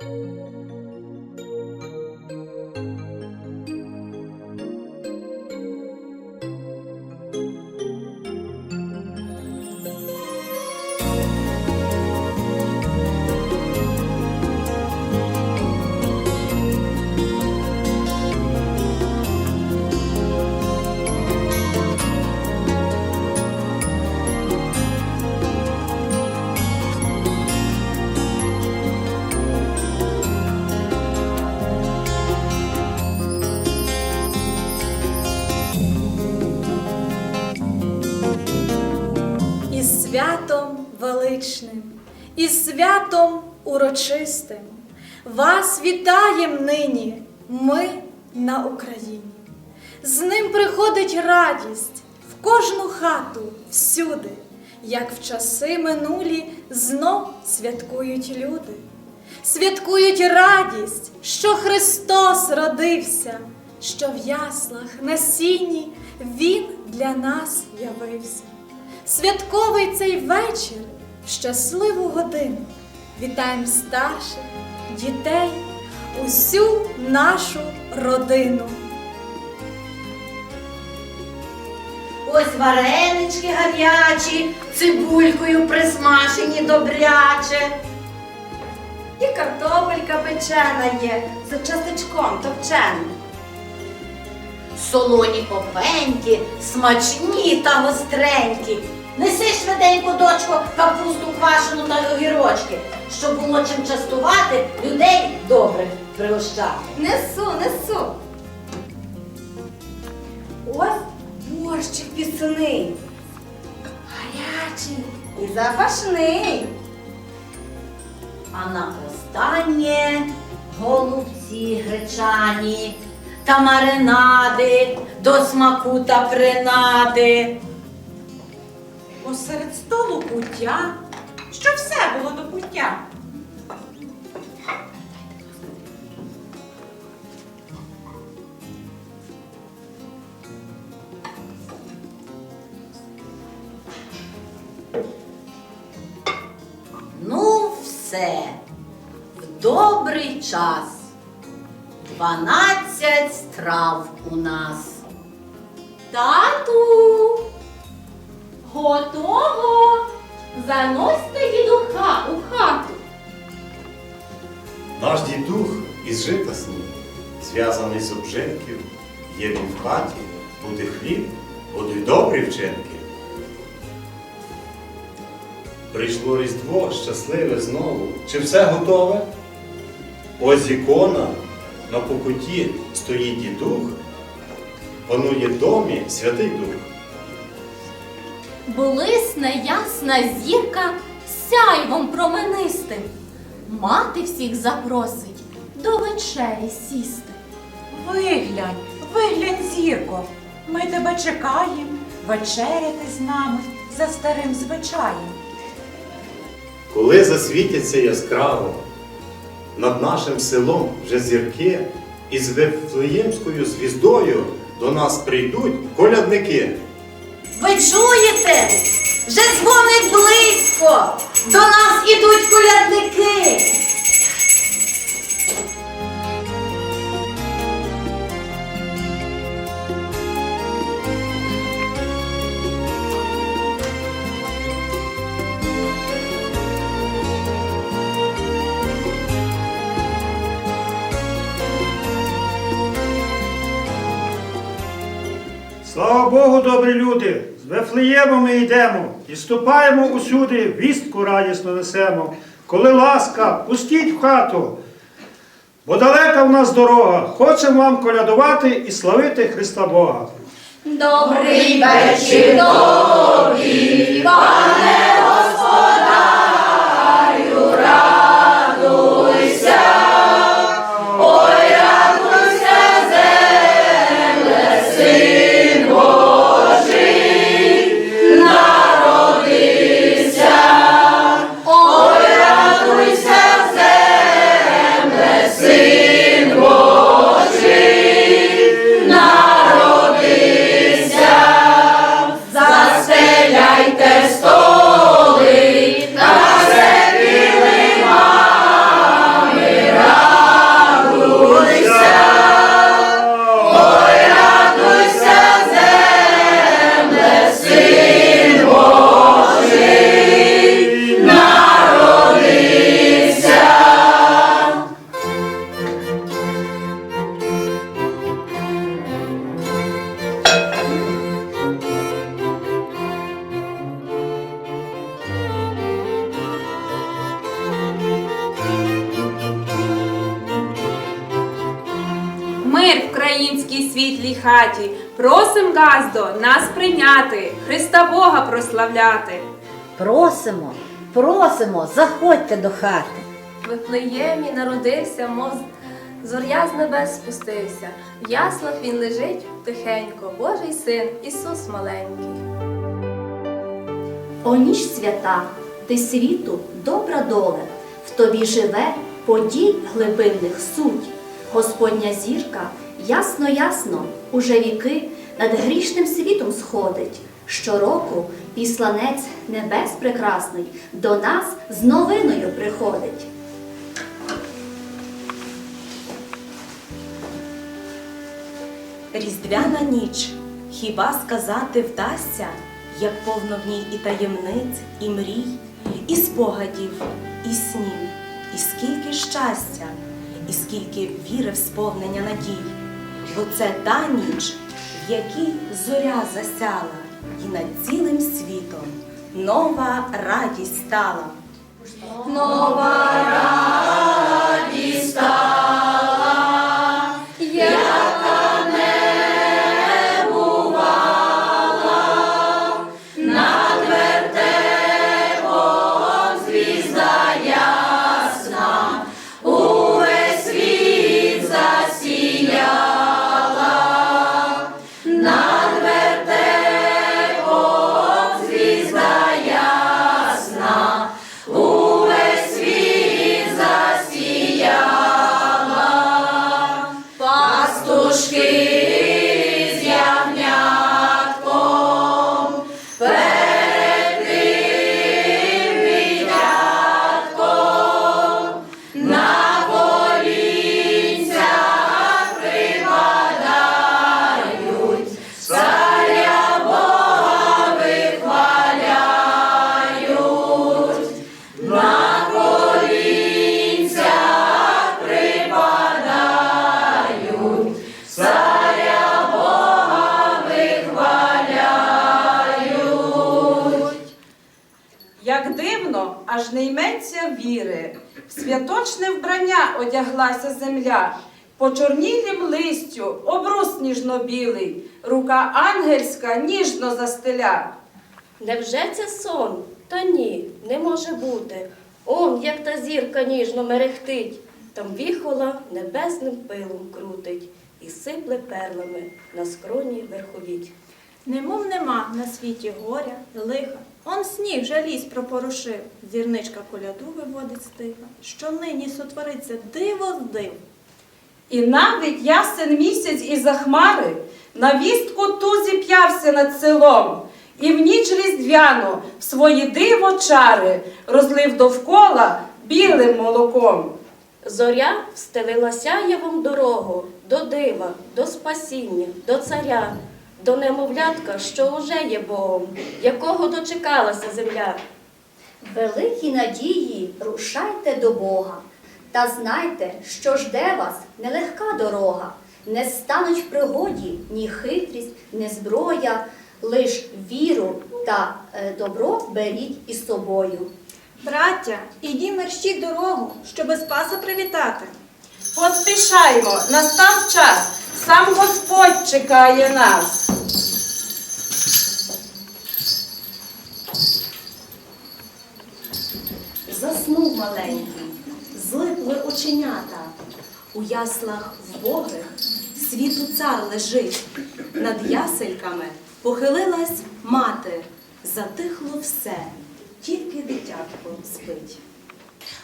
І урочистим. Вас вітаєм нині, ми на Україні. З ним приходить радість в кожну хату, всюди, як в часи минулі знов святкують люди. Святкують радість, що Христос родився, що в яслах на сіні Він для нас явився. Святковий цей вечір, в щасливу годину. Вітаємо старших, дітей, усю нашу родину. Ось варенички гарячі, цибулькою присмажені добряче. І картопелька печена є, за частичком топченим. Солоні попеньки, смачні та гостренькі. Неси швиденько, дочко, капусту квашену та огірочки, щоб було чим частувати людей добрих пригощати. Несу, несу. Ось борщик пісний. Гарячий і запашний. А на останнє голубці гречані та маринади до смаку та принади. Посеред столу пуття, що все було до пуття. Ну, все, в добрий час. Дванадцять страв у нас. Тату. Готово. Заносьте дідуха у хату. Наш дідух із жита снів, зв'язаний з обжитків, є він в хаті, буде хліб, будуть добрі вчинки. Прийшло Різдво щасливе знову. Чи все готове? Ось ікона на покуті стоїть дідух, панує в домі Святий Дух. Блисне ясна зірка сяйвом променистим. Мати всіх запросить до вечері сісти. Виглянь, виглянь, зірко, ми тебе чекаємо, вечеряти з нами за старим звичаєм. Коли засвітяться яскраво, над нашим селом вже зірки, і з Вифлеємською звіздою до нас прийдуть колядники. Ви чуєте? Вже дзвонить близько. До нас ідуть колядники. Богу, добрі люди! З Вифлеєму ми йдемо і ступаємо усюди, вістку радісно несемо. Коли ласка, пустіть в хату, бо далека в нас дорога. Хочемо вам колядувати і славити Христа Бога. Добрий вечір тобі, пане українській світлій хаті. Просим газдо нас прийняти, Христа Бога прославляти. Просимо, просимо, заходьте до хати. В Вифлеємі народився, мов зоря з небес спустився. В яслах він лежить тихенько, Божий син, Ісус маленький. О ніч свята, ти світу добра доле, в тобі живе подій глибинних суть. Господня зірка ясно, ясно, уже віки над грішним світом сходить. Щороку післанець небес прекрасний до нас з новиною приходить. Різдвяна ніч, хіба сказати вдасться, як повно в ній і таємниць, і мрій, і спогадів, і снів, і скільки щастя, і скільки віри в сповнення надій. Бо це та ніч, в якій зоря засяла, і над цілим світом нова радість стала. Як дивно, не йметься віри. В святочне вбрання одяглася земля, по чорнілім листю обрус ніжно-білий, рука ангельська ніжно застеля. Невже це сон? Та ні, не може бути. Он, як та зірка ніжно мерехтить, там віхола небесним пилом крутить і сипле перлами на скроні верховіть. Немов нема на світі горя, лиха. Он сніг жалість пропорушив, зірничка коляду виводить стиха, що нині сотвориться диво з див. І навіть ясен місяць із-за хмари на вістку ту зіп'явся над селом, і в ніч різдвяну в свої диво чари розлив довкола білим молоком. Зоря встелила сяєвом дорогу до дива, до спасіння, до царя, до немовлятка, що уже є Богом, якого дочекалася земля. Великі надії рушайте до Бога. Та знайте, що жде вас нелегка дорога. Не стануть в пригоді ні хитрість, ні зброя, лиш віру та е, добро беріть із собою. Браття, іді мерщіть дорогу, щоби Спаса привітати. Поспішаймо, настав час, сам Господь чекає нас. Заснув маленький, злипли оченята. У яслах вбогих світу цар лежить. Над ясельками похилилась мати. Затихло все, тільки дитятко спить.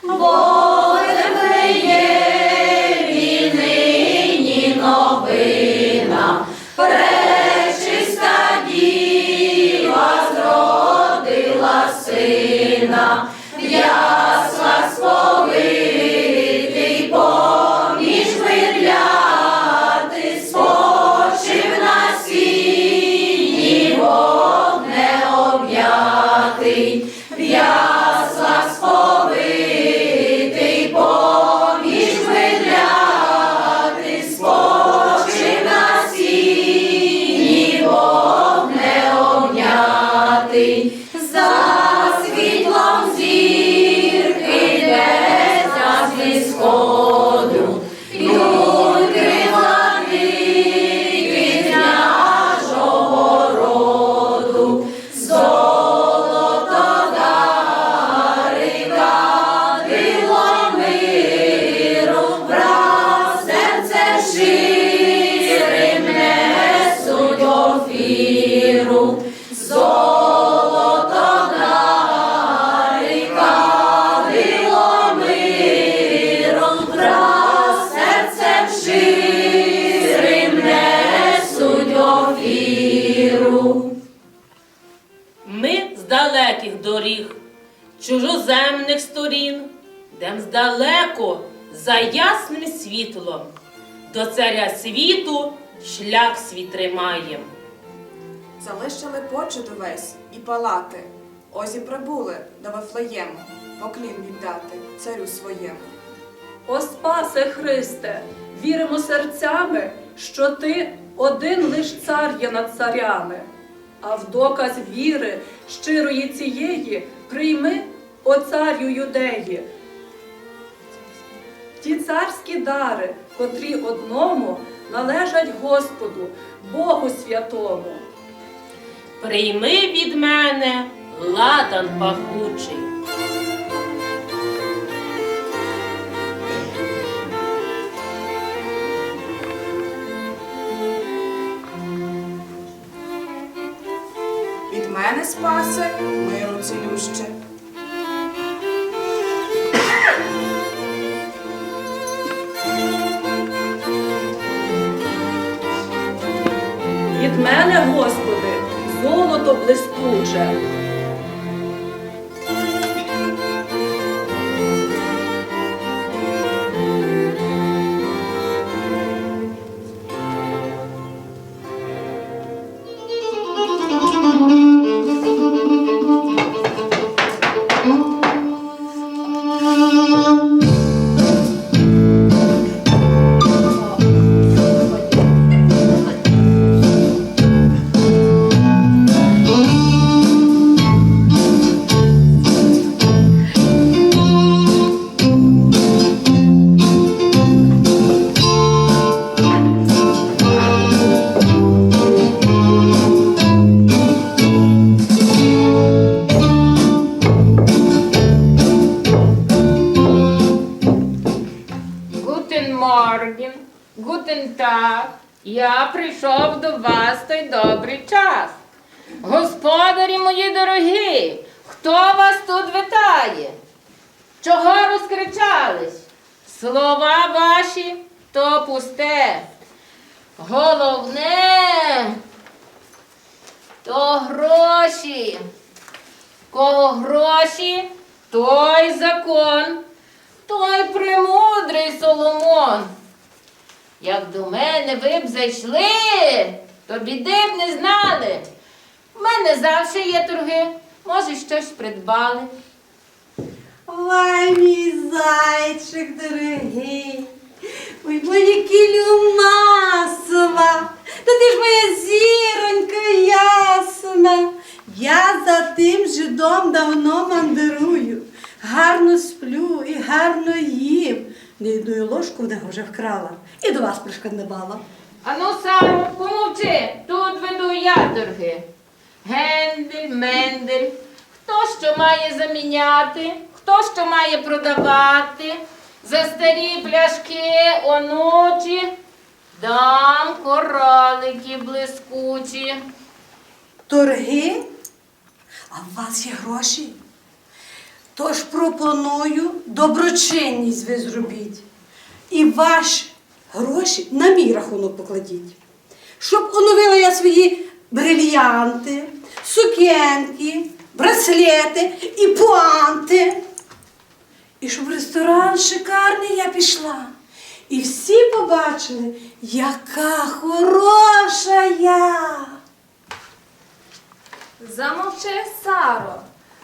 Ясла Yeah. Чужоземних сторін, дем здалеку за ясним світлом, до царя світу шлях свій тримаєм. Залишили почет увесь і палати. Ось і прибули до Вифлеєму, поклін віддати царю своєму. О Спасе Христе, віримо серцями, що ти один лиш цар є над царями. А в доказ віри щирої цієї прийми, о царю юдеї. Ті царські дари, котрі одному належать Господу, Богу святому. Прийми від мене ладан пахучий. Від мене спасе миру цілюще. Золото Я прийшов до вас той добрий час. Господарі мої дорогі, хто вас тут вітає? Чого розкричались? Слова ваші то пусте. Головне то гроші. Кого гроші, той закон, той премудрий Соломон. Як до мене ви б зайшли, то біди б не знали. В мене завжди є торги, може, щось придбали. Ой, мій зайчик дорогий, ой, моя кілю масова, та ти ж моя зіронька ясна. Я за тим жидом давно мандрую, гарно їм. Не ложку в нього вже вкрала і до вас пришкандибала. Ану, Саро, помовчи, тут веду я торги. Гендель, мендель, хто що має заміняти, хто що має продавати, за старі пляшки, онучі, дам коралики блискучі. Торги? А в вас є гроші? Тож пропоную доброчинність ви зробіть. І ваші гроші на мій рахунок покладіть. Щоб оновила я свої брильянти, сукенки, браслети і пуанти. І щоб в ресторан шикарний я пішла. І всі побачили, яка хороша я. Замовчи, Саро.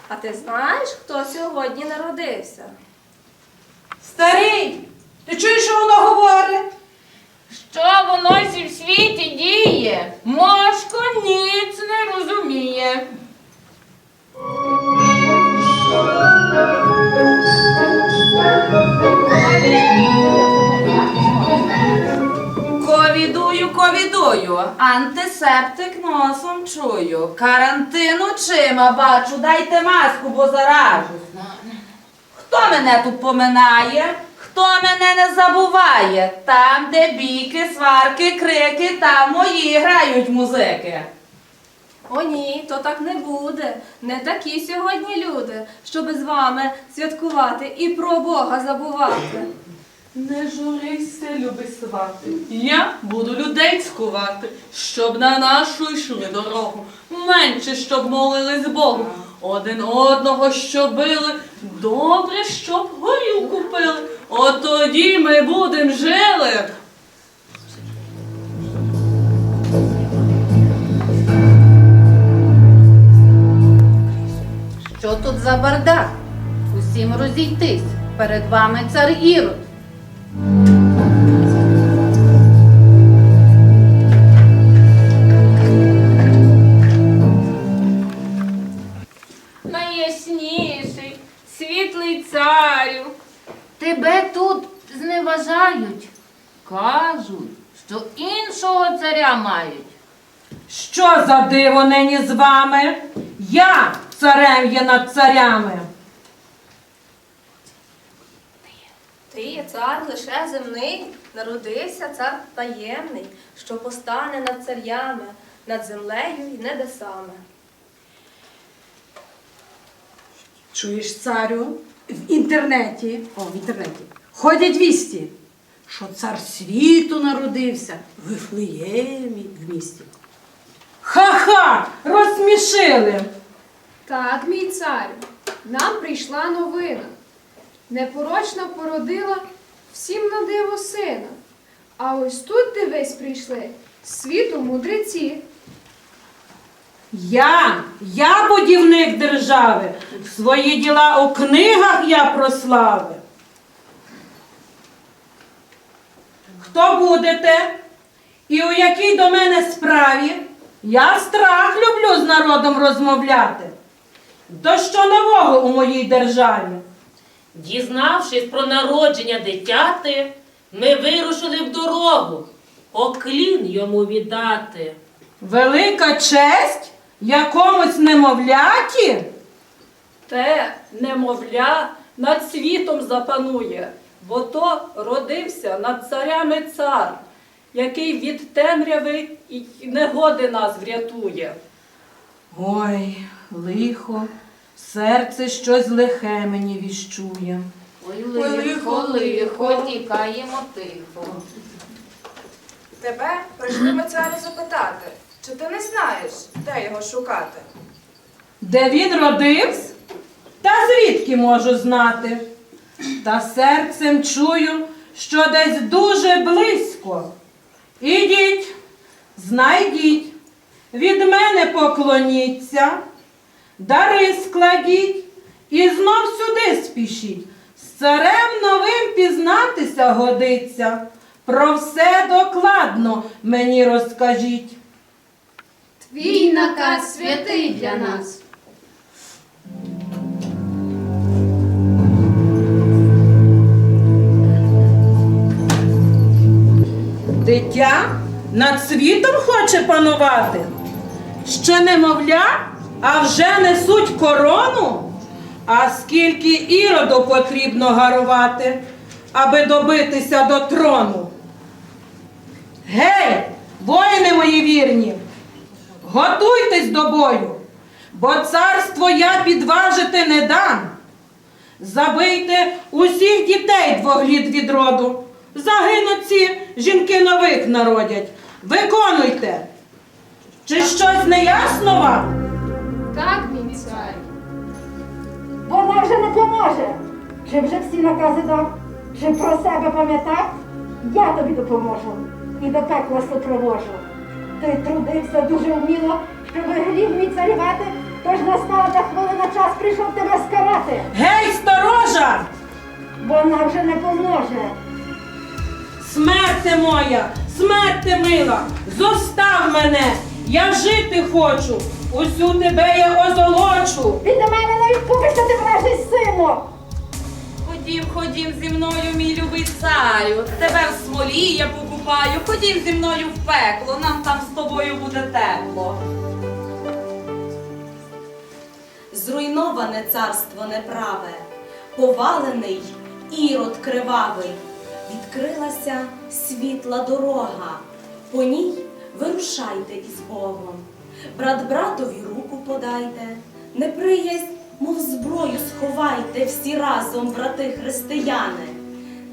А ти знаєш, хто сьогодні народився? Старий, ти чуєш, що воно говорить? Що воно сі в світі діє? Мошко ніц не розуміє. Ковідую, ковідую, антисептик носом чую, карантин очима бачу, дайте маску, бо заражусь. Хто мене тут поминає? Хто мене не забуває? Там, де бійки, сварки, крики, там мої грають музики. О ні, то так не буде. Не такі сьогодні люди, щоби з вами святкувати і про Бога забувати. Не журися, любий свати. Я буду людей цькувати, щоб на нашу йшли дорогу. Менше, щоб молились Богу. Один одного що били, добре, щоб горілку пили. От тоді ми будем жили. Що тут за бардак? Усім розійтись. Перед вами цар Ірод. Що за диво нині з вами? Я царем є над царями. Ти є цар лише земний, народився цар таємний, що постане над царями, над землею і небесами. Чуєш, царю, в інтернеті, о, в інтернеті, ходять вісті, що цар світу народився в Вифлеємі в місті. Ха-ха! Розсмішили. Так, мій царю, нам прийшла новина. Непорочна породила всім на диво сина. А ось тут дивись прийшли світу мудреці. Я, я будівник держави, свої діла у книгах я прославив. Хто будете? І у якій до мене справі? Я страх люблю з народом розмовляти. То що нового у моїй державі? Дізнавшись про народження дитяти, ми вирушили в дорогу, поклін йому віддати. Велика честь якомусь немовляті? Те немовля над світом запанує, бо то родився над царями цар, який від темряви і негоди нас врятує. Ой, лихо, серце щось лихе мені віщує. Ой, лихо, лихо, тікаємо тихо. Тебе прийшли ми царю запитати, чи ти не знаєш, де його шукати? Де він родився? Та звідки можу знати? Та серцем чую, що десь дуже близько. Знайдіть, від мене поклоніться, дари складіть і знов сюди спішіть. З царем новим пізнатися годиться. Про все докладно мені розкажіть. Твій наказ святий для нас. Дитя над світом хоче панувати. Ще немовля, а вже несуть корону. А скільки іроду потрібно гарувати, аби добитися до трону. Гей, воїни мої вірні, готуйтесь до бою, бо царство я підважити не дам. Забийте усіх дітей двоглід від роду. Загинуть ці жінки нових народять. Виконуйте. Чи щось не ясно вам? Так, мій. Вона вже не поможе. Чи вже всі накази дав? Чи про себе пам'ятав? Я тобі допоможу і до пекла супровожу. Ти трудився дуже вміло, щоб гріх мій царювати, тож настала та хвилина час прийшов тебе скарати. Гей, сторожа! Вона вже не поможе. Смерте моя, смерте мила, зостав мене, я жити хочу, усю тебе я озолочу. Ти до мене не відкупишся, ти вражий сину. Ходім, ходім зі мною, мій любий царю. Тебе в смолі я покупаю. Ходім зі мною в пекло, нам там з тобою буде тепло. Зруйноване царство неправе, повалений ірод кривавий, відкрилася світла дорога. По ній вирушайте із Богом. Брат братові руку подайте, неприязнь, мов зброю сховайте всі разом, брати християни.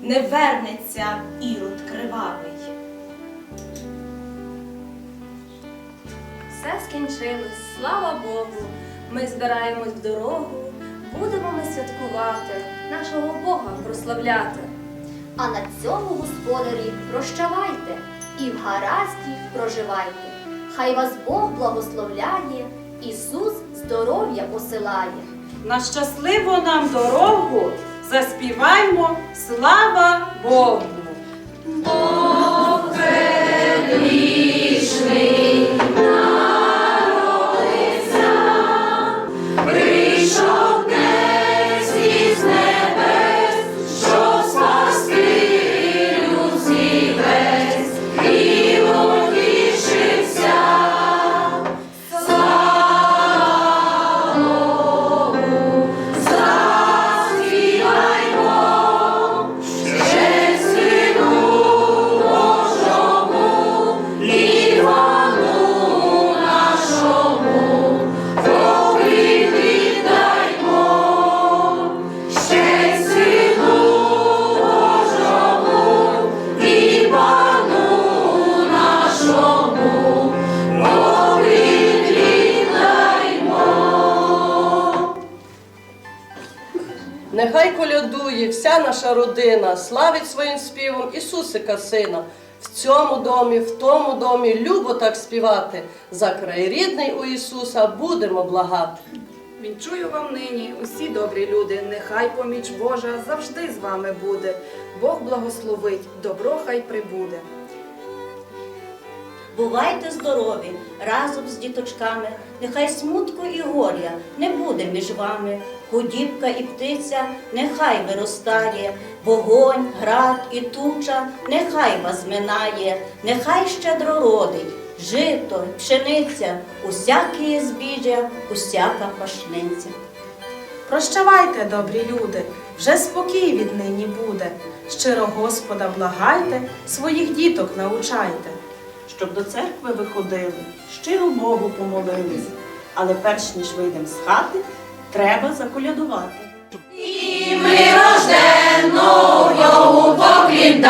Не вернеться ірод кривавий. Все скінчилось, слава Богу. Ми збираємось в дорогу, будемо ми святкувати, нашого Бога прославляти. А на цьому, господарі, прощавайте і в гаразді проживайте. Хай вас Бог благословляє, Ісус здоров'я посилає. На щасливу нам дорогу заспіваймо слава Богу. Родина, славить своїм співом Ісусика Сина. В цьому домі, в тому домі любо так співати. За край рідний у Ісуса будемо благати. Вінчую вам нині, усі добрі люди, нехай поміч Божа завжди з вами буде. Бог благословить, добро хай прибуде. Бувайте здорові разом з діточками, нехай смутку і горя не буде між вами. Худібка і птиця нехай виростає, вогонь, град і туча нехай вас минає, нехай щедро родить, жито, пшениця, усяке збіжжя, усяка пашниця. Прощавайте, добрі люди, вже спокій віднині буде. Щиро Господа благайте, своїх діток научайте. щоб до церкви ви ходили, щиро Богу помолились. Але перш ніж вийдемо з хати, треба заколядувати. І ми рождено, йому поклін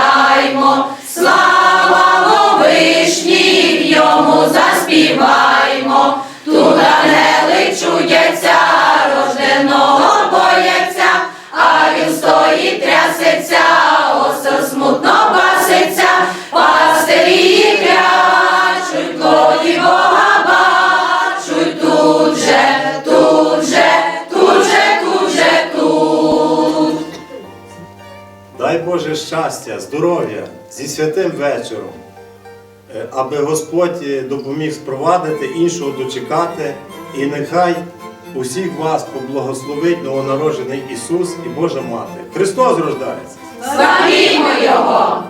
Дай Боже щастя, здоров'я зі святим вечором, е, аби Господь е, допоміг спровадити, іншого дочекати, і нехай усіх вас поблагословить новонароджений Ісус і Божа Мати. Христос рождається! Славімо Його!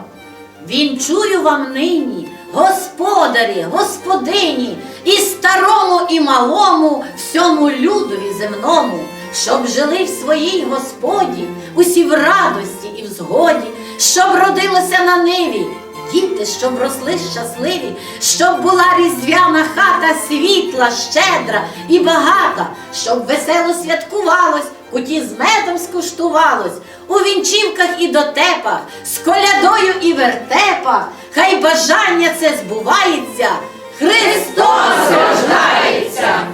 Вінчую вам нині, господарі, господині, і старому, і малому, всьому людові земному, щоб жили в своїй господі, усі в радості і в згоді, щоб родилося на ниві, діти, щоб росли щасливі, щоб була різдвяна хата світла, щедра і багата, щоб весело святкувалось, куті з медом скуштувалось, у вінчівках і дотепах, з колядою і вертепах, хай бажання це збувається, Христос рождається!